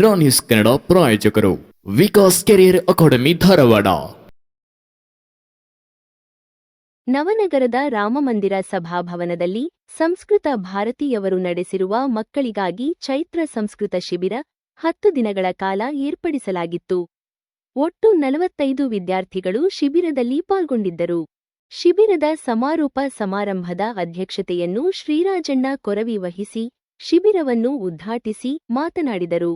ರಾ ಕನ್ನಡ ಪ್ರಾಯೋಜಕರು Vikas career academy Dharwad. ನವನಗರದ ರಾಮಮಂದಿರ ಸಭಾಭವನದಲ್ಲಿ ಸಂಸ್ಕೃತ ಭಾರತೀಯವರು ನಡೆಸಿರುವ ಮಕ್ಕಳಿಗಾಗಿ ಚೈತ್ರ ಸಂಸ್ಕೃತ ಶಿಬಿರ ಹತ್ತು ದಿನಗಳ ಕಾಲ ಏರ್ಪಡಿಸಲಾಗಿತ್ತು. ಒಟ್ಟು ನಲವತ್ತೈದು ವಿದ್ಯಾರ್ಥಿಗಳು ಶಿಬಿರದಲ್ಲಿ ಪಾಲ್ಗೊಂಡಿದ್ದರು. ಶಿಬಿರದ ಸಮಾರೋಪ ಸಮಾರಂಭದ ಅಧ್ಯಕ್ಷತೆಯನ್ನು ಶ್ರೀರಾಜಣ್ಣ ಕೊರವಿ ವಹಿಸಿ ಶಿಬಿರವನ್ನು ಉದ್ಘಾಟಿಸಿ ಮಾತನಾಡಿದರು.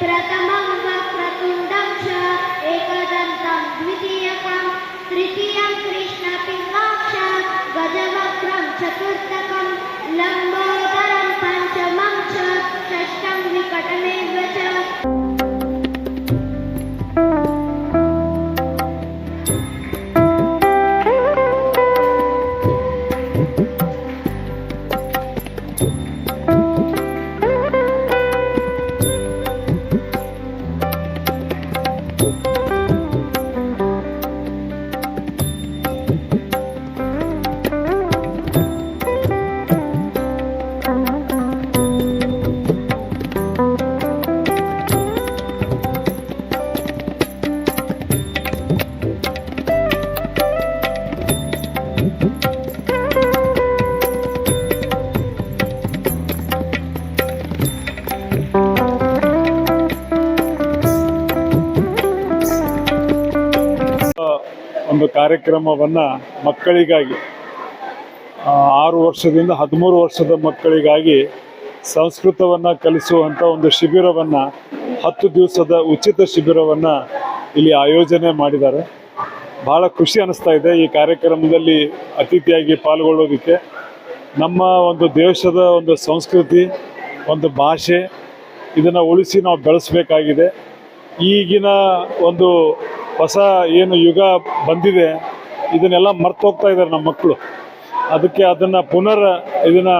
प्रथमं ಒಂದು ಕಾರ್ಯಕ್ರಮವನ್ನು ಮಕ್ಕಳಿಗಾಗಿ ಆರು ವರ್ಷದಿಂದ ಹದಿಮೂರು ವರ್ಷದ ಮಕ್ಕಳಿಗಾಗಿ ಸಂಸ್ಕೃತವನ್ನು ಕಲಿಸುವಂಥ ಒಂದು ಶಿಬಿರವನ್ನು, ಹತ್ತು ದಿವಸದ ಉಚಿತ ಶಿಬಿರವನ್ನು ಇಲ್ಲಿ ಆಯೋಜನೆ ಮಾಡಿದ್ದಾರೆ. ಭಾಳ ಖುಷಿ ಅನಿಸ್ತಾ ಇದೆ ಈ ಕಾರ್ಯಕ್ರಮದಲ್ಲಿ ಅತಿಥಿಯಾಗಿ ಪಾಲ್ಗೊಳ್ಳೋದಕ್ಕೆ ನಮ್ಮ ಒಂದು ದೇಶದ ಒಂದು ಸಂಸ್ಕೃತಿ, ಒಂದು ಭಾಷೆ ಇದನ್ನು ಉಳಿಸಿ ನಾವು ಬೆಳೆಸಬೇಕಾಗಿದೆ. ಈಗಿನ ಒಂದು ಹೊಸ ಏನು ಯುಗ ಬಂದಿದೆ, ಇದನ್ನೆಲ್ಲ ಮರ್ತು ಹೋಗ್ತಾ ಇದ್ದಾರೆ ನಮ್ಮ ಮಕ್ಕಳು. ಅದಕ್ಕೆ ಅದನ್ನು ಪುನರ್ ಇದನ್ನು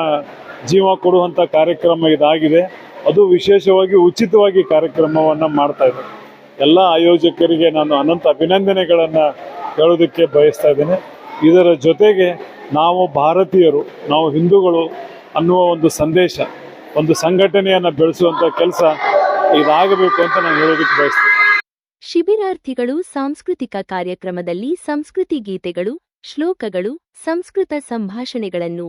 ಜೀವ ಕೊಡುವಂಥ ಕಾರ್ಯಕ್ರಮ ಇದಾಗಿದೆ. ಅದು ವಿಶೇಷವಾಗಿ ಉಚಿತವಾಗಿ ಕಾರ್ಯಕ್ರಮವನ್ನು ಮಾಡ್ತಾ ಇದ್ದಾರೆ. ಎಲ್ಲ ಆಯೋಜಕರಿಗೆ ನಾನು ಅನಂತ ಅಭಿನಂದನೆಗಳನ್ನು ಹೇಳೋದಕ್ಕೆ ಬಯಸ್ತಾ ಇದ್ದೇನೆ. ಇದರ ಜೊತೆಗೆ ನಾವು ಭಾರತೀಯರು, ನಾವು ಹಿಂದೂಗಳು ಅನ್ನುವ ಒಂದು ಸಂದೇಶ, ಒಂದು ಸಂಘಟನೆಯನ್ನು ಬೆಳೆಸುವಂಥ ಕೆಲಸ ಇದಾಗಬೇಕು ಅಂತ ನಾನು ಹೇಳೋದಕ್ಕೆ ಬಯಸ್ತೀನಿ. ಶಿಬಿರಾರ್ಥಿಗಳು ಸಾಂಸ್ಕೃತಿಕ ಕಾರ್ಯಕ್ರಮದಲ್ಲಿ ಸಂಸ್ಕೃತಿ ಗೀತೆಗಳು, ಶ್ಲೋಕಗಳು, ಸಂಸ್ಕೃತ ಸಂಭಾಷಣೆಗಳನ್ನು,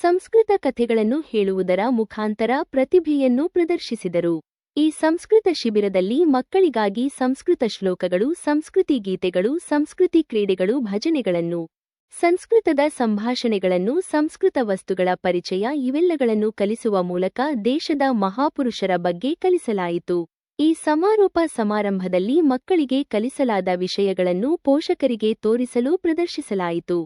ಸಂಸ್ಕೃತ ಕಥೆಗಳನ್ನು ಹೇಳುವುದರ ಮುಖಾಂತರ ಪ್ರತಿಭೆಯನ್ನು ಪ್ರದರ್ಶಿಸಿದರು. ಈ ಸಂಸ್ಕೃತ ಶಿಬಿರದಲ್ಲಿ ಮಕ್ಕಳಿಗಾಗಿ ಸಂಸ್ಕೃತ ಶ್ಲೋಕಗಳು, ಸಂಸ್ಕೃತಿ ಗೀತೆಗಳು, ಸಂಸ್ಕೃತಿ ಕ್ರೀಡೆಗಳು, ಭಜನೆಗಳನ್ನು, ಸಂಸ್ಕೃತದ ಸಂಭಾಷಣೆಗಳನ್ನು, ಸಂಸ್ಕೃತ ವಸ್ತುಗಳ ಪರಿಚಯ ಇವೆಲ್ಲಗಳನ್ನು ಕಲಿಸುವ ಮೂಲಕ ದೇಶದ ಮಹಾಪುರುಷರ ಬಗ್ಗೆ ಕಲಿಸಲಾಯಿತು. ಈ ಸಮಾರೋಪ ಸಮಾರಂಭದಲ್ಲಿ ಮಕ್ಕಳಿಗೆ ಕಲಿಸಲಾದ ವಿಷಯಗಳನ್ನು ಪೋಷಕರಿಗೆ ತೋರಿಸಲು ಪ್ರದರ್ಶಿಸಲಾಯಿತು.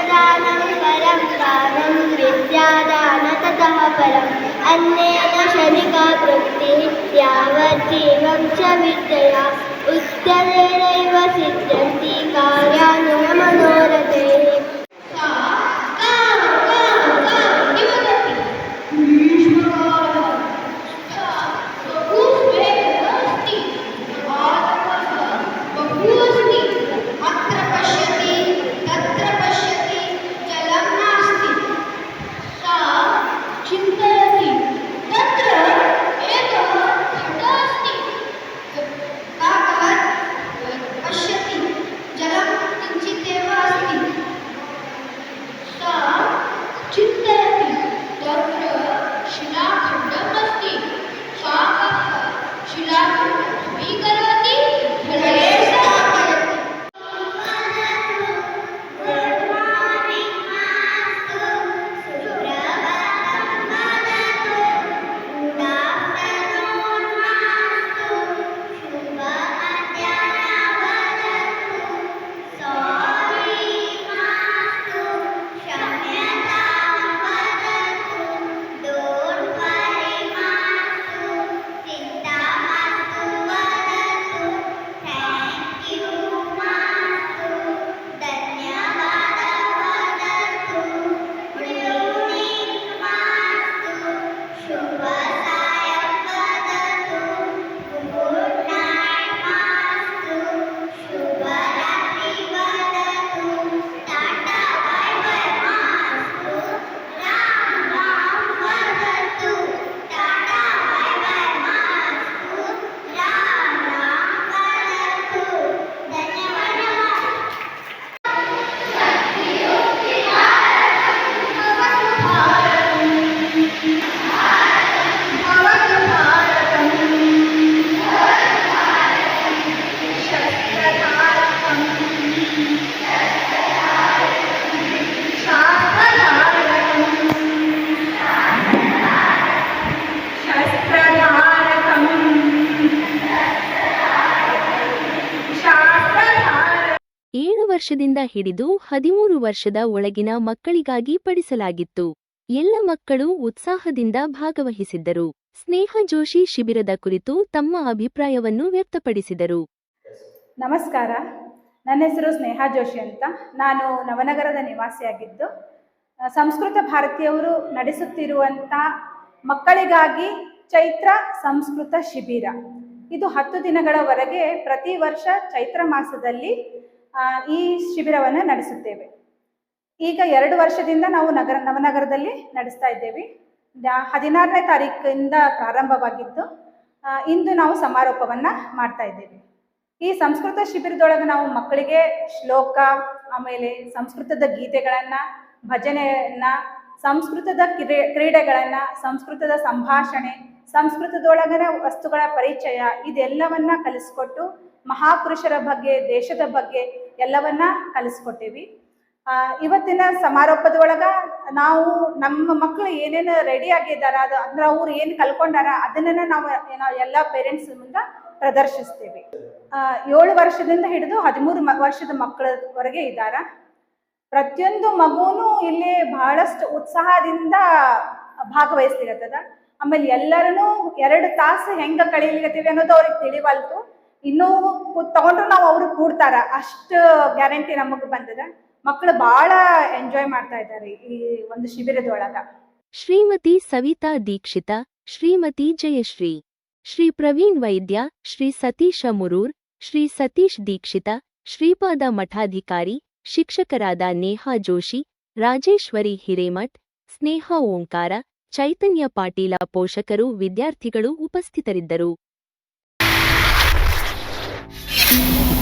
ब्रह्मदानं परं दानं विद्यादानततः परम्। अन्येन शनिका वृत्तिः यावत् च विद्यया। उत्तरेणैव सिद्ध्यन्ति कार्याणि। いいから。ವರ್ಷದಿಂದ ಹಿಡಿದು ಹದಿಮೂರು ವರ್ಷದ ಒಳಗಿನ ಮಕ್ಕಳಿಗಾಗಿ ಪಡಿಸಲಾಗಿತ್ತು. ಎಲ್ಲ ಮಕ್ಕಳು ಉತ್ಸಾಹದಿಂದ ಭಾಗವಹಿಸಿದ್ದರು. ಸ್ನೇಹ ಜೋಶಿ ಶಿಬಿರದ ಕುರಿತು ತಮ್ಮ ಅಭಿಪ್ರಾಯವನ್ನು ವ್ಯಕ್ತಪಡಿಸಿದರು. ನಮಸ್ಕಾರ. ನನ್ನ ಹೆಸರು ಸ್ನೇಹಾ ಜೋಶಿ ಅಂತ. ನಾನು ನವನಗರದ ನಿವಾಸಿಯಾಗಿದ್ದು ಸಂಸ್ಕೃತ ಭಾರತೀಯವರು ನಡೆಸುತ್ತಿರುವಂಥ ಮಕ್ಕಳಿಗಾಗಿ ಚೈತ್ರ ಸಂಸ್ಕೃತ ಶಿಬಿರ. ಇದು ಹತ್ತು ದಿನಗಳವರೆಗೆ ಪ್ರತಿ ವರ್ಷ ಚೈತ್ರ ಮಾಸದಲ್ಲಿ ಈ ಶಿಬಿರವನ್ನು ನಡೆಸುತ್ತೇವೆ. ಈಗ ಎರಡು ವರ್ಷದಿಂದ ನಾವು ನಗರ, ನವನಗರದಲ್ಲಿ ನಡೆಸ್ತಾ ಇದ್ದೇವೆ. ಹದಿನಾರನೇ ತಾರೀಕಿಂದ ಪ್ರಾರಂಭವಾಗಿದ್ದು ಇಂದು ನಾವು ಸಮಾರೋಪವನ್ನು ಮಾಡ್ತಾ ಇದ್ದೇವೆ. ಈ ಸಂಸ್ಕೃತ ಶಿಬಿರದೊಳಗೆ ನಾವು ಮಕ್ಕಳಿಗೆ ಶ್ಲೋಕ, ಆಮೇಲೆ ಸಂಸ್ಕೃತದ ಗೀತೆಗಳನ್ನು, ಭಜನೆಯನ್ನು, ಸಂಸ್ಕೃತದ ಕ್ರೀಡೆ, ಕ್ರೀಡೆಗಳನ್ನು, ಸಂಸ್ಕೃತದ ಸಂಭಾಷಣೆ, ಸಂಸ್ಕೃತದೊಳಗಿನ ವಸ್ತುಗಳ ಪರಿಚಯ, ಇದೆಲ್ಲವನ್ನ ಕಲಿಸ್ಕೊಟ್ಟು ಮಹಾಪುರುಷರ ಬಗ್ಗೆ, ದೇಶದ ಬಗ್ಗೆ ಎಲ್ಲವನ್ನ ಕಲಿಸ್ಕೊಟ್ಟೇವಿ. ಇವತ್ತಿನ ಸಮಾರೋಪದೊಳಗ ನಾವು ನಮ್ಮ ಮಕ್ಕಳು ಏನೇನು ರೆಡಿ ಆಗಿದ್ದಾರ ಅದು ಅಂದ್ರೆ ಅವ್ರು ಏನು ಕಲ್ಕೊಂಡಾರ ಅದನ್ನ ನಾವು ನಾವು ಎಲ್ಲ ಪೇರೆಂಟ್ಸ್ ಮುಂದೆ ಪ್ರದರ್ಶಿಸ್ತೇವೆ. ಏಳು ವರ್ಷದಿಂದ ಹಿಡಿದು ಹದಿಮೂರು ವರ್ಷದ ಮಕ್ಕಳವರೆಗೆ ಇದ್ದಾರ ಪ್ರತಿಯೊಂದು ಮಗುನು ಇಲ್ಲಿ ಬಹಳಷ್ಟು ಉತ್ಸಾಹದಿಂದ ಭಾಗವಹಿಸ್ಲಿಕತ್ತದ. ಆಮೇಲೆ ಎಲ್ಲರನು ಎರಡು ತಾಸು ಹೆಂಗ ಕಳೀಲಿಕತ್ತೀವಿ ಅನ್ನೋದು ಅವ್ರಿಗೆ ತಿಳಿವಲ್ತು. ಇನ್ನೂ ತಗೊಂಡ್ರು ನಾವು ಅವ್ರು ಕೂಡ್ತಾರ. ಅಷ್ಟು ಗ್ಯಾರಂಟಿ ನಮಗ್ ಬಂದಿದೆ. ಮಕ್ಕಳು ಬಹಳ ಎಂಜಾಯ್ ಮಾಡ್ತಾ ಇದ್ದಾರೆ ಈ ಒಂದು ಶಿಬಿರದೊಳಗ. ಶ್ರೀಮತಿ ಸವಿತಾ ದೀಕ್ಷಿತ, ಶ್ರೀಮತಿ ಜಯಶ್ರೀ, ಶ್ರೀ ಪ್ರವೀಣ್ ವೈದ್ಯ, ಶ್ರೀ ಸತೀಶ ಮುರೂರ್, ಶ್ರೀ ಸತೀಶ್ ದೀಕ್ಷಿತ, ಶ್ರೀಪಾದ ಮಠಾಧಿಕಾರಿ, ಶಿಕ್ಷಕರಾದ ನೇಹಾ ಜೋಶಿ, ರಾಜೇಶ್ವರಿ ಹಿರೇಮಠ್, ಸ್ನೇಹ ಓಂಕಾರ, ಚೈತನ್ಯ ಪಾಟೀಲ ಪೋಷಕರು, ವಿದ್ಯಾರ್ಥಿಗಳು ಉಪಸ್ಥಿತರಿದ್ದರು. Thank you.